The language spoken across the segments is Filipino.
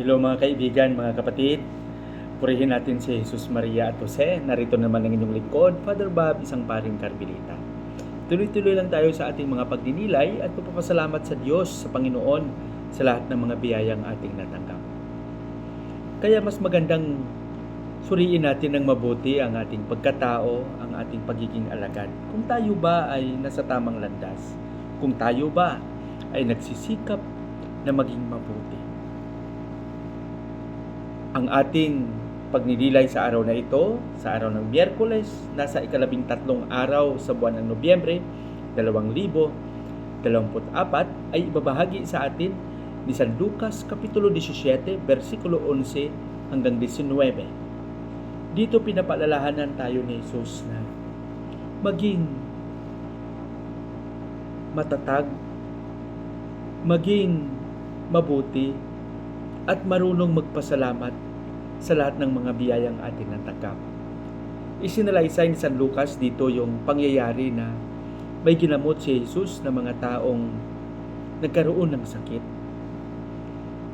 Hello mga kaibigan, mga kapatid. Purihin natin si Jesus Maria at Jose. Narito naman ang inyong lingkod, Father Bob, isang paring karbilita. Tuloy-tuloy lang tayo sa ating mga pagdinilay at pagpapasalamat sa Diyos, sa Panginoon, sa lahat ng mga biyayang ating natanggap. Kaya mas magandang suriin natin ng mabuti ang ating pagkatao, ang ating pagiging alagad. Kung tayo ba ay nasa tamang landas, kung tayo ba ay nagsisikap na maging mabuti. Ang ating pagnililay sa araw na ito, sa araw ng Miyerkules, nasa ikalabing tatlong araw sa buwan ng Nobyembre, 2024, ay ibabahagi sa atin ni San Lucas Kapitulo 17, versikulo 11 hanggang 19. Dito pinapaalalahanan tayo ni Jesus na maging matatag, maging mabuti, at marunong magpasalamat sa lahat ng mga biyayang atin natanggap. Isinalaysay ni San Lucas dito yung pangyayari na may ginamot si Jesus na mga taong nagkaroon ng sakit.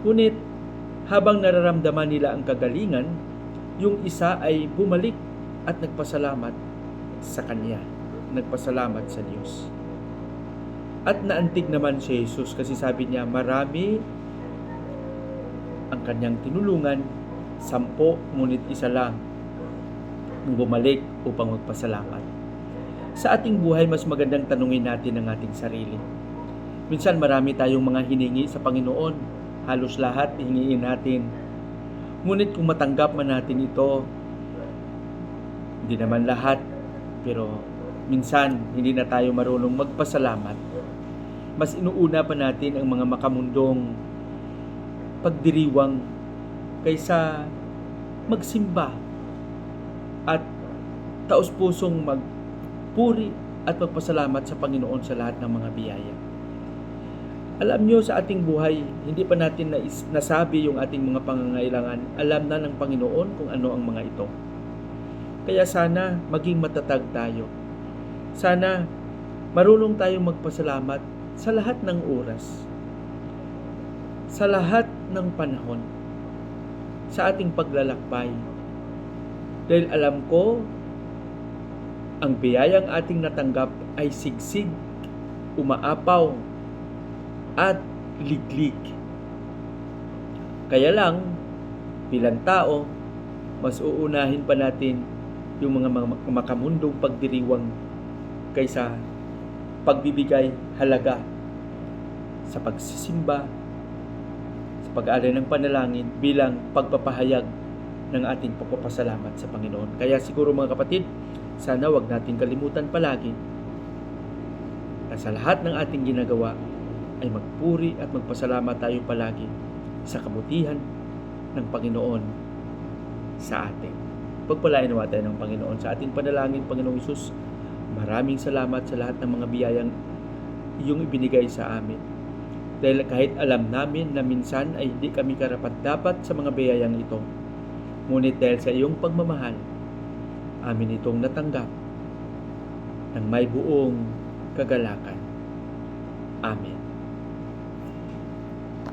Ngunit habang nararamdaman nila ang kagalingan, yung isa ay bumalik at nagpasalamat sa Kanya. Nagpasalamat sa Diyos. At naantig naman si Jesus kasi sabi niya, marami ang kanyang tinulungan, sampo ngunit isa lang ang bumalik upang magpasalamat. Sa ating buhay, mas magandang tanungin natin ang ating sarili. Minsan marami tayong mga hiningi sa Panginoon. Halos lahat hihingiin natin. Ngunit kung matanggap man natin ito, hindi naman lahat, pero minsan hindi na tayo marunong magpasalamat. Mas inuuna pa natin ang mga makamundong pagdiriwang kaysa magsimba at taos-pusong magpuri at magpasalamat sa Panginoon sa lahat ng mga biyaya. Alam nyo sa ating buhay, hindi pa natin nasabi yung ating mga pangangailangan. Alam na ng Panginoon kung ano ang mga ito. Kaya sana maging matatag tayo. Sana marunong tayong magpasalamat sa lahat ng oras. Sa lahat ng panahon. Sa ating paglalakbay. Dahil alam ko, ang biyayang ating natanggap ay sigsig, umaapaw, at liglig. Kaya lang, bilang tao, mas uunahin pa natin yung mga makamundong pagdiriwang kaysa pagbibigay halaga sa pagsisimba, sa pag-aalay ng panalangin bilang pagpapahayag ng ating pagpapasalamat sa Panginoon. Kaya siguro mga kapatid, sana wag natin kalimutan palagi na sa lahat ng ating ginagawa ay magpuri at magpasalamat tayo palagi sa kabutihan ng Panginoon sa atin. Pagpalain nawa tayo ng Panginoon sa ating panalangin, Panginoong Isus. Maraming salamat sa lahat ng mga biyayang iyong ibinigay sa amin. Dahil kahit alam namin na minsan ay hindi kami karapat-dapat sa mga biyayang ito. Ngunit dahil sa iyong pagmamahal, amin itong natanggap ng may buong kagalakan. Amen.